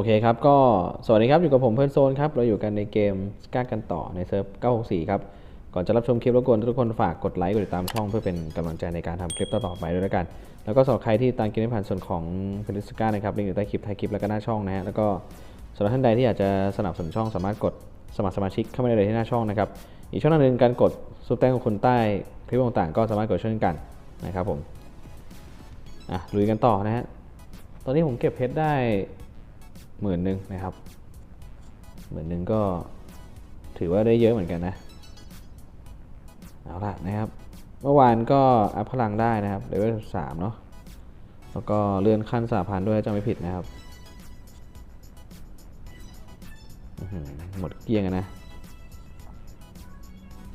อะโอเคครับ ก็สวัสดีครับ อยู่กับผมเพื่อนโซนครับ เราอยู่กันในเกมสกากันต่อในเซิร์ฟ 964 ครับ ก่อนจะรับชมคลิปรบกวนทุกคนฝากกดไลค์กดติดตามช่องเพื่อเป็นกำลังใจในการทำคลิปต่อๆไปด้วยแล้วกัน แล้วก็สำหรับใครที่ตามเกมผ่านส่วนของเพลิสกานะครับลิงก์อยู่ใต้คลิปท้ายคลิปแล้วก็หน้าช่องนะฮะแล้วก็สำหรับท่านใดที่อยากจะสนับสนุนช่องสามารถกดสมัครสมาชิกเข้ามาได้เลยที่หน้าช่องนะครับอีกช่องหนึ่งการกดซุปแตงของคนใต้คลิปต่างๆ ก็สามารถกดเช่นกันนะครับผมอะลุยกันต่อนะฮะตอนนี้ผมเก็บเพชรได้ หมื่นหนึ่งนะครับหมื่นหนึ่งก็ถือว่าได้เยอะเหมือนกันนะเอาละนะครับ เมื่อวานก็อัพพลังได้นะครับเลเวลสามเนาะแล้วก็เลื่อนขั้นสาพันด้วยจำไม่ผิดนะครับหมดเกลี้ยงนะ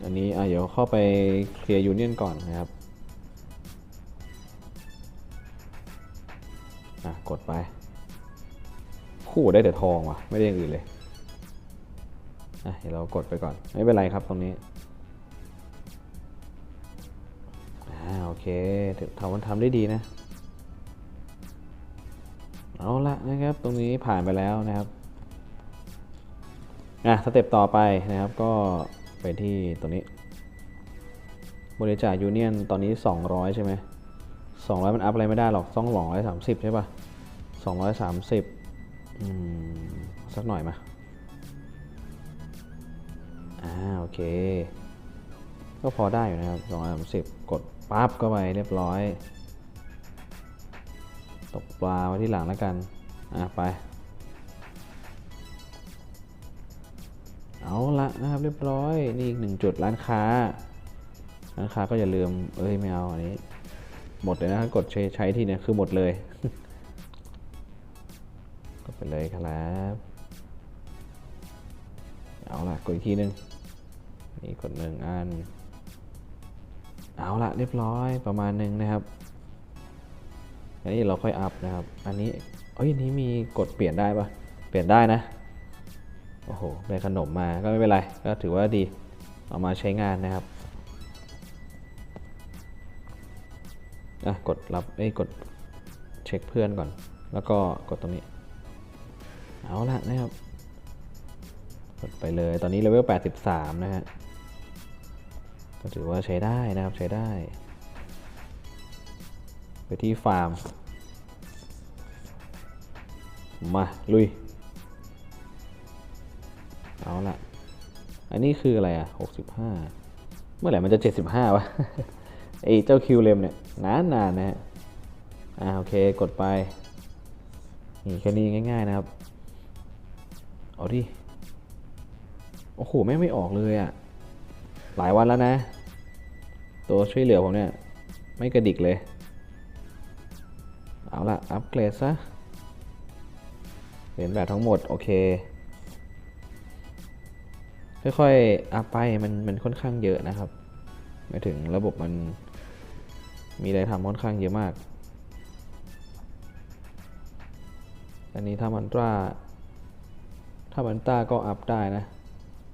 อันนี้อะเดี๋ยวเข้าไปเคลียร์ยูเนียนก่อนนะครับกดไป คู่ได้แต่ทองว่ะ ไม่ได้อย่างอื่นเลยอะเดี๋ยวเรากดไปก่อน ไม่เป็นไรครับตรงนี้อ่าโอเคถือทำมันทำได้ดีนะ เอาละนะครับ ตรงนี้ผ่านไปแล้วนะครับอะสเต็ปต่อไปนะครับก็ไปที่ตัวนี้ บริจาคยูเนียนตอนนี้ 200 ใช่ไหม200 มันอัพอะไรไม่ได้หรอกต้อง230 ใช่ปะ230อืม สักหน่อยมาอ่าโอเค ก็พอได้อยู่นะครับ230กดปั๊บก็ไปเรียบร้อย ตกปลาไว้ที่หลังแล้วกัน อะไป เอาละนะครับเรียบร้อย นี่อีกหนึ่งจุดร้านค้า ร้านค้าก็อย่าลืม เอ้ยไม่เอาอันนี้ หมดเลยนะกดใช้ใช้ทีเนี่ยคือหมดเลย เลยครับ เอาละกดอีกทีหนึง นี่กดหนึ่งอัน เอาละเรียบร้อยประมาณหนึ่งนะครับ อันนี้เราค่อยอัพนะครับ อันนี้เอ้ยอันนี้มีกดเปลี่ยนได้ปะเปลี่ยนได้นะ โอ้โหได้ขนมมาก็ไม่เป็นไร ก็ถือว่าดี เอามาใช้งานนะครับอะกดรับเอ้ยกดเช็คเพื่อนก่อน แล้วก็กดตรงนี้ เอาละนะครับกดไปเลยตอนนี้เลเวล 83 นะฮะก็ถือว่าใช้ได้นะครับใช้ได้ ไปที่ฟาร์ม มา ลุย เอาละอันนี้คืออะไรอะ 65 เมื่อไหร่มันจะ 75 วะไอ้เจ้าคิวเลมเนี่ยนานนานๆนะฮะอ่าโอเคกดไปนี่แค่นี้ง่าย ๆ นะครับ เอาดิ โอ้โหแม่งไม่ออกเลยอะ หลายวันแล้วนะ ตัวช่วยเหลือผมเนี่ย ไม่กระดิกเลย เอาละอัปเกรดซะเหรียญแบบทั้งหมด โอเค ค่อยๆอัพไปมันมันค่อนข้างเยอะนะครับหมายถึงระบบมันมีอะไรทำค่อนข้างเยอะมาก อันนี้ถ้ามันตรา ถ้ามันตราก็อัพได้นะ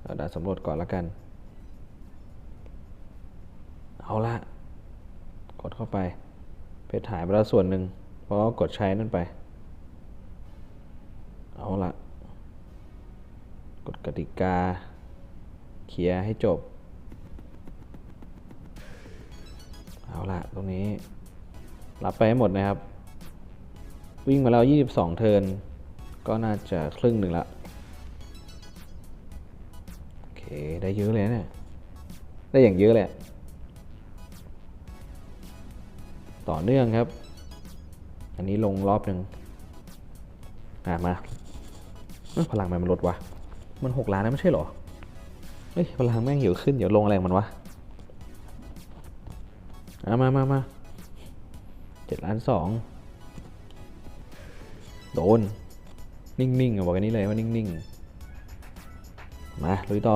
เราดัดสำรวจก่อนละกัน เอาละ กดเข้าไป เพชรหายไปแล้วส่วนหนึ่ง เพราะากดใช้นั่นไป เอาละกดกติกา เคลียร์ให้จบ เอาละตรงนี้ รับไปให้หมดนะครับ วิ่งมาแล้ว 22 เทินก็น่าจะครึ่งหนึ่งละ ได้เยอะเลยนะได้อย่างเยอะเลยต่อเนื่องครับ อันนี้ลงรอบหนึ่งอะมาพลังมันลดวะ มันหกล้านนะไม่ใช่หรอ เฮ้ยพลังแม่งเหี่ยวขึ้นเดี๋ยวลงอะไรงมันวะอามามามาเจ็ดล้านสองโดน นิ่งๆบอกกันนี้เลยว่านิ่งๆ มาลุยต่อ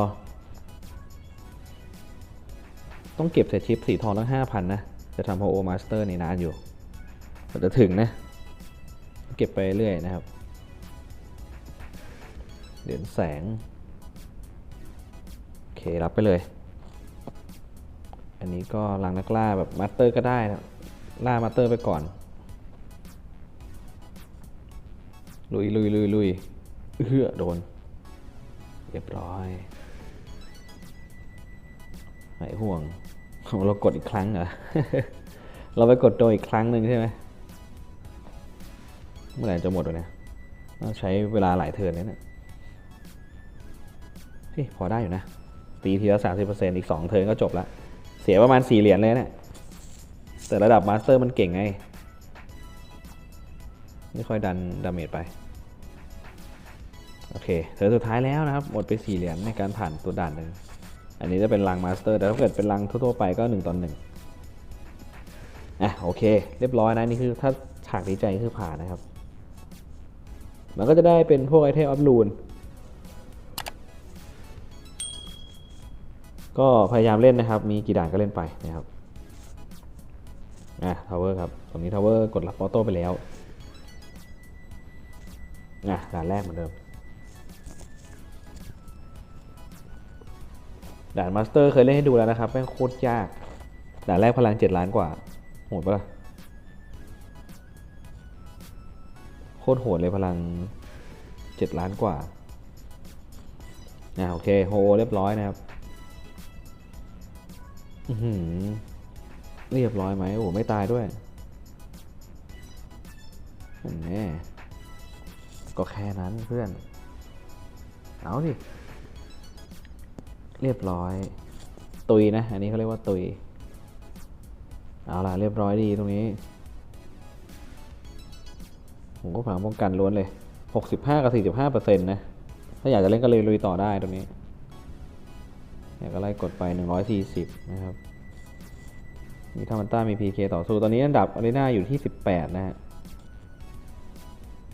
ต้องเก็บเศษชิปสีทองตั้งห้าพันนะ จะทำโฮโอมาสเตอร์ในนานอยู่กว่าจะถึงนะ เก็บไปเรื่อยนะครับ เหรียญแสง โอเค รับไปเลย อันนี้ก็ลังนักล่าแบบมาสเตอร์ก็ได้นะล่ามาสเตอร์ไปก่อน ลุยลุยลุยลุยเอื้อโดน เรียบร้อย หายห่วงเรากดอีกครั้งเหรอ เราไปกดโดนอีกครั้งหนึ่งใช่ไหมเมื่อไหร่จะหมดวะเนี่ยต้องใช้เวลาหลายเทิร์นเนี่ยเฮ้ยพอได้อยู่นะ ตีทีละสามสิบเปอร์เซ็นต์อีกสองเทิร์นก็จบละ เสียประมาณสี่เหรียญเลยเนี่ย แต่ระดับมาสเตอร์มันเก่งไง ไม่ค่อยดันดาเมจไป โอเคเทิร์นสุดท้ายแล้วนะครับ หมดไปสี่เหรียญในการผ่านตัวด่านหนึ่ง อันนี้จะเป็นรังมาสเตอร์แต่ถ้าเกิดเป็นรังทั่วๆไปก็1ต่อหนึ่งอะโอเค เรียบร้อยนะนี่คือถ้าฉากดีใจคือผ่านนะครับ มันก็จะได้เป็นพวกไอเทมอัพลูนก็พยายามเล่นนะครับ มีกี่ด่านก็เล่นไปนะครับอะทาวเวอร์ครับตรงนี้ทาวเวอร์กดรับออโต้ไปแล้วอะด่านแรกเหมือนเดิม ด่านมาสเตอร์เคยเล่นให้ดูแล้วนะครับแม่งโคตรยาก ด่านแรกพลังเจ็ดล้านกว่า โหดปะล่ะ โคตรโหดเลยพลังเจ็ดล้านกว่านะโอเคโฮเรียบร้อยนะครับอือหือเรียบร้อยไหมโอ้ไม่ตายด้วยแน่ก็แค่นั้นเพื่อน เอาดิ เรียบร้อย ตุยนะ อันนี้เขาเรียกว่าตุย เอาล่ะ เรียบร้อยดีตรงนี้ ผมก็ผังป้องกันล้วนเลย 65 กับ 45เปอร์เซ็นต์นะ ถ้าอยากจะเล่นก็เลยลุยต่อได้ตรงนี้เนี่ยก็ไล่กดไป 140 นะครับ มีทามันต้ามี PK ต่อสู้ ตอนนี้อันดับอารีนาอยู่ที่ 18 นะฮะ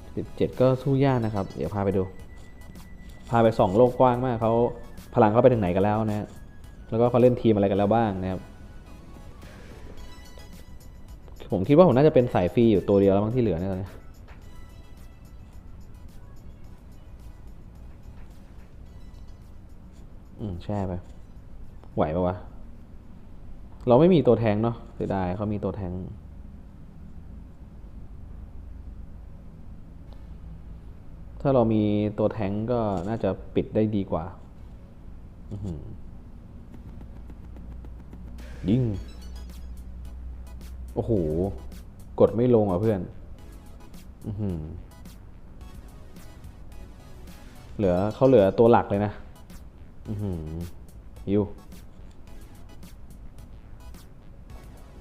17 ก็สู้ยากนะครับ เดี๋ยวพาไปดู พาไปสองโลกกว้างมากเขา พลังเขาไปถึงไหนกันแล้วนะฮะแล้วก็เขาเล่นทีมอะไรกันแล้วบ้างนะครับผมคิดว่าผมน่าจะเป็นสายฟรีอยู่ตัวเดียวแล้วมั้งที่เหลือเนี่ยตอนนี้อืมแช่ไป ไหวปะวะ เราไม่มีตัวแทงเนาะเสียดายเขามีตัวแทง ถ้าเรามีตัวแทงก็น่าจะปิดได้ดีกว่า ยิง โอ้โห กดไม่ลงอะเพื่อนอืเหลือเขาเหลือตัวหลักเลยนะยิว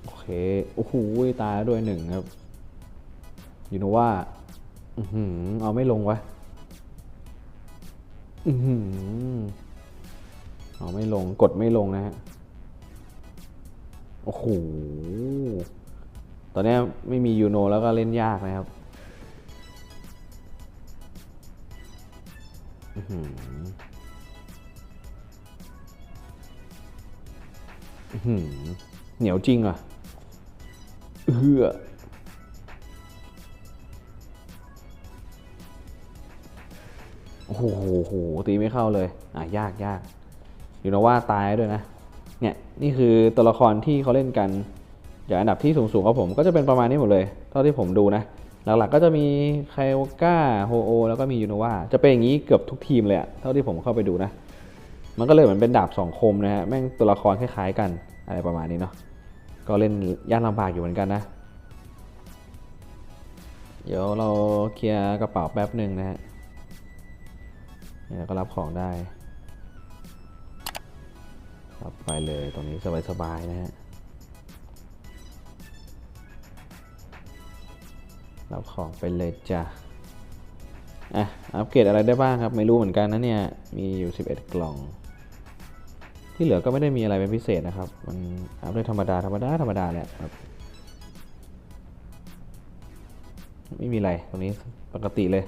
โอเค โอ้โห ตายด้วยหนึ่งครับ ยูโนว่าอืเอาไม่ลงวะ อือหือ เอาไม่ลงกดไม่ลงนะฮะ โอ้โห ตอนนี้ไม่มียูโนแล้วก็เล่นยากนะครับอื้อหืออื้อหือเหนียวจริงอะเอื้อโอ้โห ตีไม่เข้าเลย อะ ยากยาก อยู่นะว่าตายด้วยนะ เนี่ยนี่คือตัวละครที่เขาเล่นกัน อย่างอันดับที่สูงๆของผมก็จะเป็นประมาณนี้หมดเลย เท่าที่ผมดูนะ หลักๆก็จะมีไคโอก้าโฮโอแล้วก็มียูโนวาจะเป็นอย่างนี้เกือบทุกทีมเลยอะเท่าที่ผมเข้าไปดูนะ มันก็เลยเหมือนเป็นดาบสองคมนะฮะแม่งตัวละครคล้ายๆ กันอะไรประมาณนี้เนาะก็เล่นยากลำบากอยู่เหมือนกันนะ เดี๋ยวเราเคลียร์กระเป๋าแป๊บหนึ่งนะฮะเนี่ยก็รับของได้ รับไปเลยตรงนี้สบายๆนะฮะรับของไปเลยจ้ะอะอัปเกรดอะไรได้บ้างครับ ไม่รู้เหมือนกันนะเนี่ย มีอยู่ 11 กล่อง ที่เหลือก็ไม่ได้มีอะไรเป็นพิเศษนะครับ มันอัพได้ธรรมดาธรรมดาธรรมดาแหละครับไม่มีอะไรตรงนี้ปกติเลย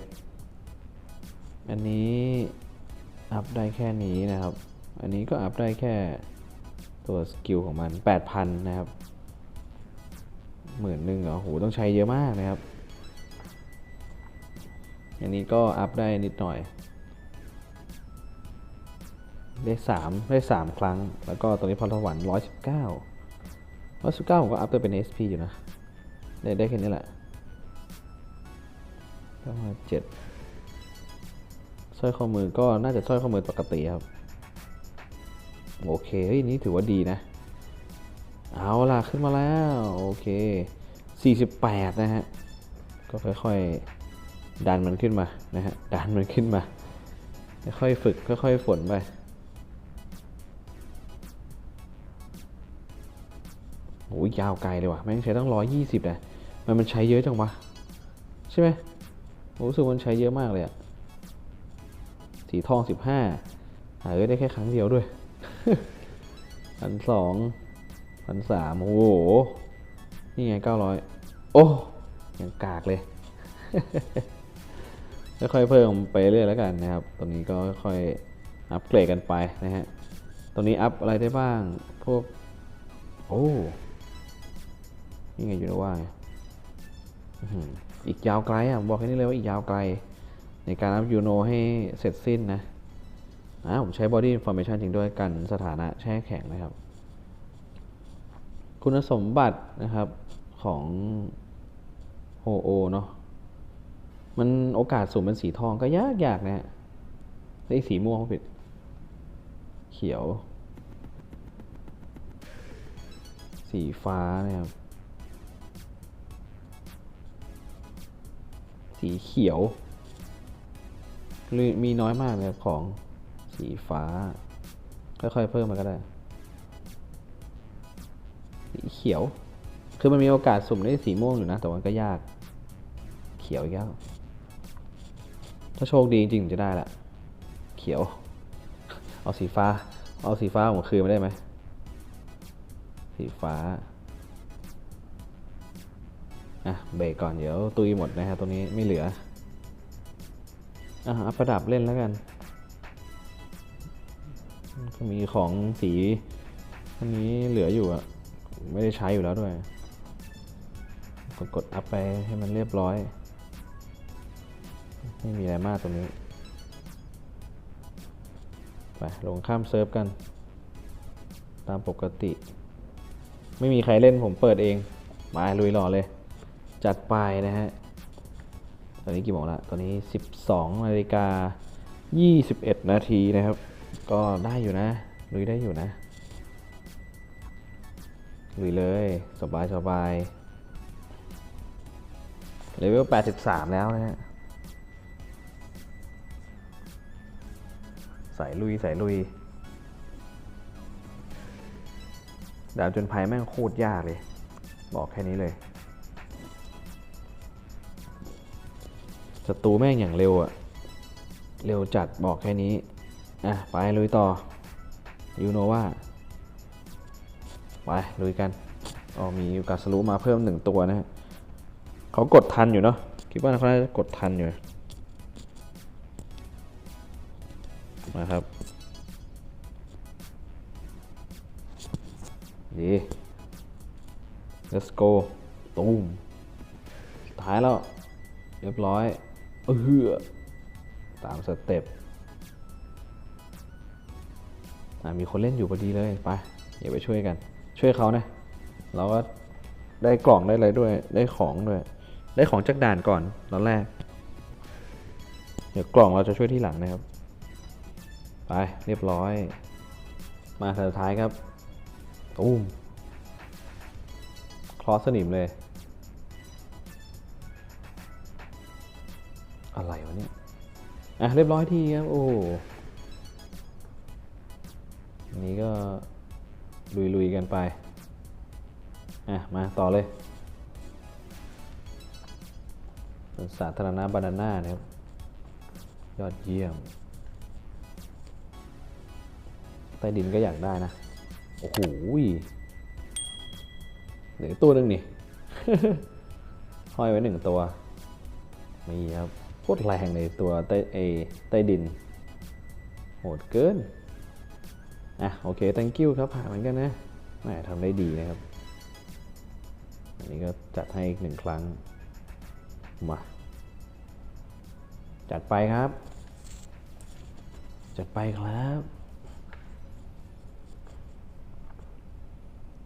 อันนี้อัพได้แค่นี้นะครับ อันนี้ก็อัพได้แค่ตัวสกิลของมัน 8,000 นะครับหมื่นหนึ่งเหรอโหต้องใช้เยอะมากนะครับ อันนี้ก็อัพได้นิดหน่อย ได้สามได้สามครั้ง แล้วก็ตรงนี้พรสวรรค์ร้อยสิบเก้าร้อยสิบเก้าผมก็อัพตัวเป็น SP อยู่นะ ได้ได้แค่นี้แหละเก้าห้าเจ็ดสร้อยข้อมือก็น่าจะสร้อยข้อมือปกติครับ โอเคเฮ้ยนี่ถือว่าดีนะ เอาล่ะ ขึ้นมาแล้ว โอเค 48 นะฮะ ก็ค่อยๆ ดันมันขึ้นมานะฮะ ดันมันขึ้นมา ค่อยๆฝึก ค่อยๆ ฝนไป โอ้ยยาวไกลเลยว่ะ แม่งใช้ตั้ง 120 นะ มันมันใช้เยอะจังวะ ใช่ไหมผมรู้สึกมันใช้เยอะมากเลยอะสีทอง 15หาเอ้ยได้แค่ครั้งเดียวด้วย พันสองพันสามโอ้โห นี่ไงเก้าร้อยโอ้ยังกากเลย ค่อยๆเพิ่มไปเรื่อยแล้วกันนะครับ ตรงนี้ก็ค่อยๆอัปเกรดกันไปนะฮะ ตรงนี้อัพอะไรได้บ้าง พวก โอ้ นี่ไงอยู่นะว่าอีกยาวไกลอะ บอกแค่นี้เลยว่าอีกยาวไกล ในการอัพยูโนให้เสร็จสิ้นนะ อ่าผมใช้ body information จริงด้วยกันสถานะแช่แข็งนะครับ คุณสมบัตินะครับของโฮโอเนาะมันโอกาสสูงเป็นสีทองก็ยากยากนะฮะได้สีม่วงผิด เขียว สีฟ้านะครับ สีเขียวมีน้อยมากเลยของ สีฟ้า ค่อยๆ เพิ่มมาก็ได้ สีเขียว คือมันมีโอกาสสุ่มได้สีม่วงอยู่นะ แต่มันก็ยาก เขียวอีกแล้วถ้าโชคดีจริงๆจะได้ละ เขียว เอาสีฟ้า เอาสีฟ้าผมคืนมาได้ไหม สีฟ้าอะเบรกก่อนเดี๋ยวตุยหมดนะฮะตัวนี้ไม่เหลืออะเอาประดับเล่นแล้วกัน ก็มีของสีอันนี้เหลืออยู่อะไม่ได้ใช้อยู่แล้วด้วย กดกดอัพไปให้มันเรียบร้อย ไม่มีอะไรมากตรงนี้ ไปลงข้ามเซิร์ฟกัน ตามปกติ ไม่มีใครเล่นผมเปิดเอง มาลุยหล่อเลย จัดไปนะฮะ ตอนนี้กี่โมงละ ตอนนี้ 12นาฬิกา21 นาทีนะครับ ก็ได้อยู่นะลุยได้อยู่นะลุยเลยสบายสบายเลเวล 83 แล้วนะฮะใส่ลุยใส่ลุย ดาบจนภัยแม่งโคตรยากเลย บอกแค่นี้เลยศัตรูแม่งอย่างเร็วอะเร็วจัดบอกแค่นี้ อะ ไปลุยต่อยูโนว่าไปลุยกันอ๋อมีกาสรุมาเพิ่มหนึ่งตัวนะฮะเขากดทันอยู่เนาะคิดว่าเขาน่าจะกดทันอยู่มาครับดี let's go ตูมท้ายแล้ว เรียบร้อยเออตามสเต็ป มีคนเล่นอยู่พอดีเลยไปอย่าไปช่วยกัน ช่วยเขานะเราก็ได้กล่องได้อะไรด้วยได้ของด้วย ได้ของจากด่านก่อนตอนแรก เดี๋ยวกล่องเราจะช่วยที่หลังนะครับ ไปเรียบร้อย มาสุดท้ายครับตุ้มคลอสสนิมเลย อะไรวะเนี่ย อะเรียบร้อยทีครับ โอ้ อันนี้ก็ลุยๆกันไป อะ มาต่อเลยเป็นสาธารณะบานาน่านะครับ ยอดเยี่ยม ใต้ดินก็อยากได้นะ โอ้โหเหลือตัวหนึ่งนี่ห้อยไว้หนึ่งตัว มีครับโคตรแรงในตัวใต้เอใต้ดิน โหดเกิน อะโอเค thank you ครับผ่านเหมือนกันนะแหมทำได้ดีนะครับ อันนี้ก็จัดให้อีกหนึ่งครั้ง มา จัดไปครับ จัดไปครับ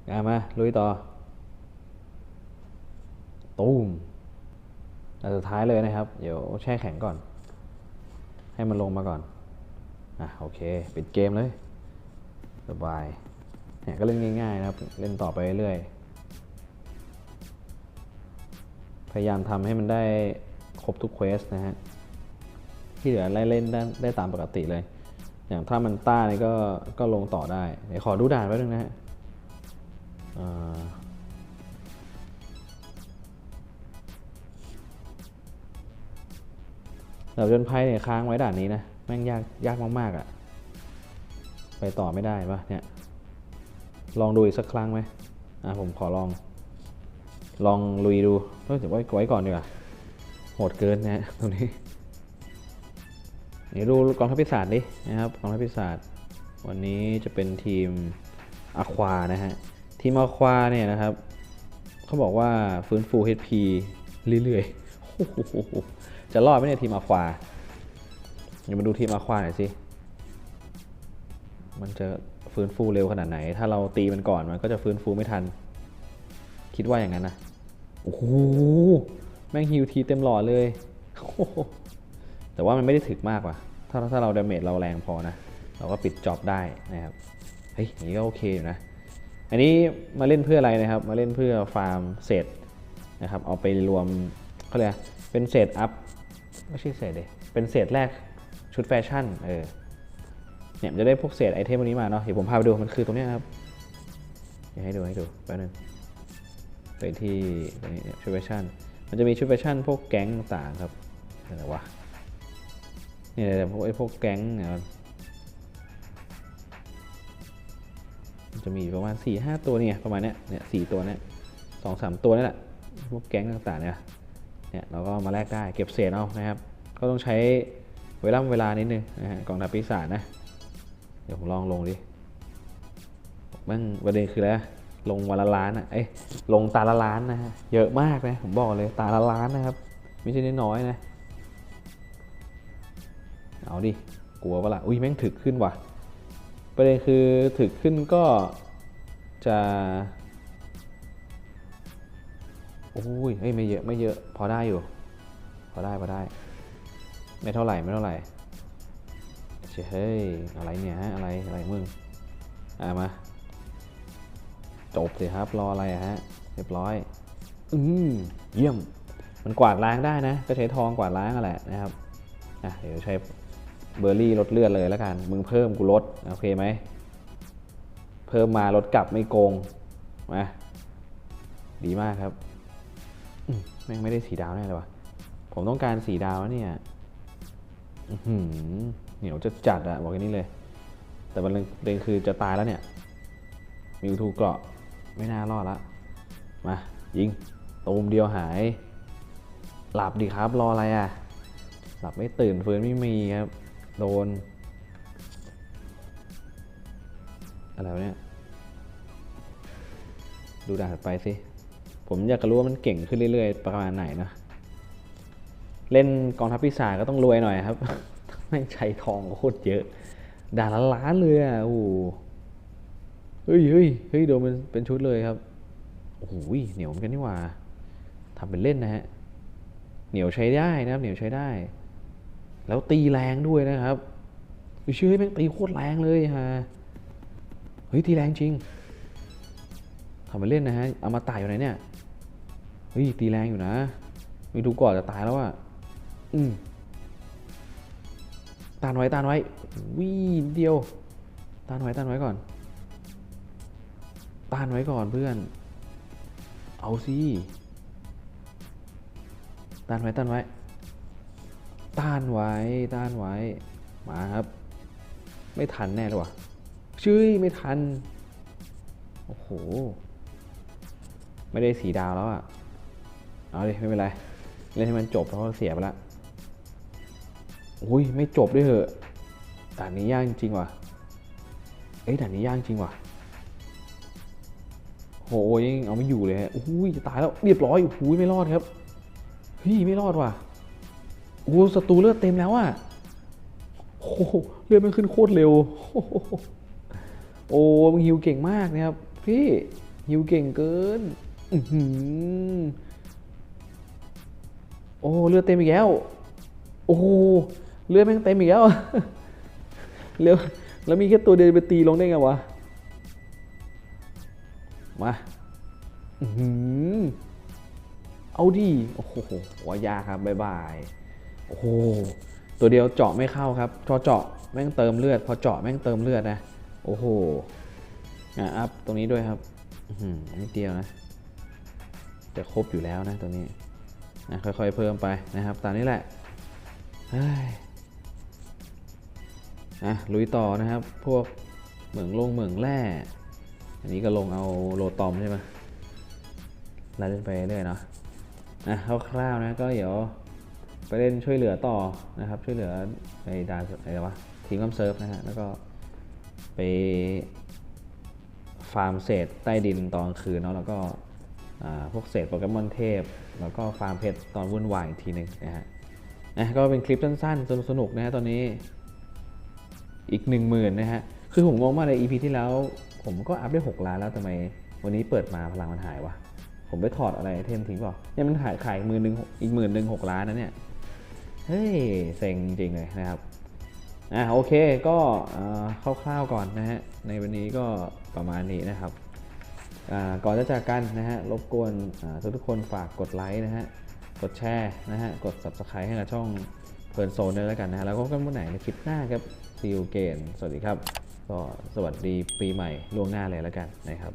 งามา ลุยต่อ ตูมแต่สุดท้ายเลยนะครับ เดี๋ยวแช่แข็งก่อน ให้มันลงมาก่อน อะโอเค ปิดเกมเลย สบายเนี่ยก็เล่นง่ายๆนะครับเล่นต่อไปเรื่อยๆพยายามทำให้มันได้ครบทุกเควสนะฮะที่เหลือไล่เล่นได้ได้ตามปกติเลย อย่างถ้ามันต้านี่ก็ก็ลงต่อได้เดี๋ยวขอดูด่านแป๊บนึงนะฮะอ่าเดี๋ยวจนไพ่เนี่ยค้างไว้ด่านนี้นะ แม่งยากยากมากๆอะ่ะ ไปต่อไม่ได้ปะเนี่ย ลองดูอีกสักครั้งไหมอะผมขอลอง ลองลุยดูเดี๋ยวไว้ไว้ก่อนดีกว่าโหดเกินนะตรงนี้เดี๋ยวดูกองทัพปีศาจดินะครับกองทัพปีศาจวันนี้จะเป็นทีมอะควานะฮะทีมอะควาเนี่ยนะครับเขาบอกว่าฟื้นฟู HP เรื่อยๆจะรอดไหมเนี่ยทีมอะควาเดี๋ยวมาดูทีมอะควาหน่อยสิ มันจะฟื้นฟูเร็วขนาดไหน ถ้าเราตีมันก่อนมันก็จะฟื้นฟูไม่ทัน คิดว่าอย่างนั้นนะโอ้โหแม่งฮิวทีเต็มหลอดเลยแต่ว่ามันไม่ได้ถึกมากว่ะ ถ้าถ้าเราดาเมจเราแรงพอนะ เราก็ปิดจ็อบได้นะครับ เฮ้ยอย่างนี้ก็โอเคอยู่นะ อันนี้มาเล่นเพื่ออะไรนะครับ มาเล่นเพื่อฟาร์มเศษนะครับ เอาไปรวมเขาเรียกเป็นเศษอัพ ไม่ใช่เศษเลยเป็นเศษแรกชุดแฟชั่น เออ เนี่ยจะได้พวกเศษไอเทมพวกนี้มาเนาะเดี๋ยวผมพาไปดูมันคือตรงนี้ครับเดี๋ยวให้ดูให้ดูแป๊บนึงไปที่ตรงนี้เนี่ยชุดแฟชั่นมันจะมีชุดแฟชั่นพวกแก๊งต่างครับอะไรวะเนี่ยแต่พวกไอพวกแก๊งเนี่ยมันจะมีประมาณ4ี่ห้าตัวเนี่ยประมาณเนี้ยเนี่ยสี่ตัวเนี้ยสองสามตัวนี่แหละพวกแก๊งต่างๆเนี่ยเนี่ยเราก็มาแลกได้เก็บเศษเอานะครับ ก็ต้องใช้เวลาเวลานิดนึงนะฮะกองทัพปีศาจนะ เดี๋ยวผมลองลงดิแมันประเด็นคืออะไรลงวันละล้านอะ เอ้ย ลงตาละล้านนะฮะ เยอะมากนะ ผมบอกเลยตาละล้านนะครับ ไม่ใช่น้อยๆนะ เอาดิ กลัวปะล่ะ อุ้ยแม่งถึกขึ้นว่ะ ประเด็นคือถึกขึ้นก็จะ โอ้ยเอ้ยไม่เยอะไม่เยอะ พอได้อยู่ พอได้พอได้ ไม่เท่าไหร่ไม่เท่าไหร่ เฮ้ยอะไรเนี่ยฮะอะไรอะไรมึงอะมา จบสิครับรออะไรฮะเรียบร้อย อืมเยี่ยม มันกวาดล้างได้นะ ก็ใช้ทองกวาดล้างอะแหละนะครับอะเดี๋ยวใช้เบอร์รี่ลดเลือดเลยแล้วกัน มึงเพิ่มกูลดโอเคไหม เพิ่มมาลดกลับไม่โกงมาดีมากครับมแม่งไม่ได้สีดาวแน่เลยวะผมต้องการสีดาวแล้วเนี่ย อือหือ เหนียวจะจัดอะบอกแค่นี้เลย แต่ประเด็นคือจะตายแล้วเนี่ย มิวทูเกราะไม่น่ารอดละ มา ยิงตูมเดียวหาย หลับดีครับรออะไรอะหลับไม่ตื่นฟื้นไม่มีครับ โดน อะไรวะเนี่ย ดูด่านถัดไปสิ ผมอยากจะรู้ว่ามันเก่งขึ้นเรื่อยๆ ประมาณไหนนะ เล่นกองทัพปีศาก็ต้องรวยหน่อยครับ ไม่ใช้ทองโคตรเยอะด่าละล้านเลยอะโอ้เฮ้ยเฮ้ยเฮ้ยโดนเป็นเป็นชุดเลยครับโอ้โหเหนียวเหมือนกันนี่หว่าทำเป็นเล่นนะฮะเหนียวใช้ได้นะครับ เหนียวใช้ได้ แล้วตีแรงด้วยนะครับเชื่อแม่งตีโคตรแรงเลยฮะเฮ้ยตีแรงจริงทำเป็นเล่นนะฮะเอามาตายอยู่ไหนเนี่ยเฮ้ยตีแรงอยู่นะมีดูก่อนจะตายแล้วอะอืมานไว้ตานไว้วิ่งเดียว ตานไว้ตานไว้ก่อนต้านไว้ก่อนเพื่อน เอาสิต้านไว้ต้านไว้ต้านไว้ต้านไว้ มาครับ ไม่ทันแน่เลยวะชื่อไม่ทัน โอ้โห ไม่ได้สีดาวแล้วอะ เอาดิไม่เป็นไร เล่นให้มันจบเพราะเสียไปละ อุ้ยไม่จบด้วยเหอะด่านนี้ยากจริงว่ะเอ้ยด่านนี้ยากจริงว่ะโหยังเอาไม่อยู่เลยฮะอุ้ยจะตายแล้วเรียบร้อยโอ้ยไม่รอดครับเฮ้ยไม่รอดว่ะโอ้ศัตรูเลือดเต็มแล้วอะโอ้เลือดมันขึ้นโคตรเร็วโอ้มึงฮิวเก่งมากนะครับพี่ฮิวเก่งเกินอโอ้เลือดเต็มอีกแล้ว โอ้ เลือดแม่งเต็มอีกแล้วเร็วแล้วมีแค่ตัวเดียวไปตีลงได้ไงวะ มาอื้อหือเอาดิโอ้โหหัวยากครับบายบาย โอ้โห ตัวเดียวเจาะไม่เข้าครับ พอเจาะแม่งเติมเลือด พอเจาะแม่งเติมเลือดนะ โอ้โห อะอัพตรงนี้ด้วยครับอื้อหือนิดเดียวนะจะครบอยู่แล้วนะตัวนี้นะค่อยๆเพิ่มไปนะครับ ตามนี้แหละเฮ้ อะลุยต่อนะครับ พวกเหมืองลงเหมืองแร่ อันนี้ก็ลงเอาโลตอมใช่ไหมไล่เล่นไปเรื่อยเนาะอะคร่าวๆนะก็เดี๋ยวไปเล่นช่วยเหลือต่อนะครับ ช่วยเหลือในดาอะไรวะทีมกัมเซิร์ฟนะฮะแล้วก็ไปฟาร์มเศษใต้ดินตอนคืนเนาะแล้วก็พวกเศษโปเกมอนเทพ แล้วก็ฟาร์มเพชรตอนวุ่นวายอีกทีหนึ่งนะฮะนะก็เป็นคลิปสั้นๆ สนุกๆนะฮะตอนนี้ อีกหนึ่งหมื่นนะฮะ คือผมงงมากเลย EP ที่แล้ว ผมก็อัพได้ 6 ล้านแล้วทำไม วันนี้เปิดมาพลังมันหายวะ ผมไปถอดอะไรเทมทิ้งเปล่าเนี่ยมันขายขายมือหนึ่งอีกหมื่นหนึ่งหกล้านนะเนี่ย เฮ้ยเซ็งจริงเลยนะครับ อะโอเคก็เอ่อคร่าวๆก่อนนะฮะ ในวันนี้ก็ประมาณนี้นะครับอ่าก่อนจะจากกันนะฮะ รบกวนอ่าทุกคนฝากกดไลค์นะฮะ กดแชร์นะฮะ กด subscribe ให้กับช่องเพลินโซนด้วยแล้วกันนะฮะ แล้วก็กันวันไหนในคลิปหน้าครับ ซีอูเกนสวัสดีครับ ก็สวัสดีปีใหม่ล่วงหน้าเลยแล้วกันนะครับ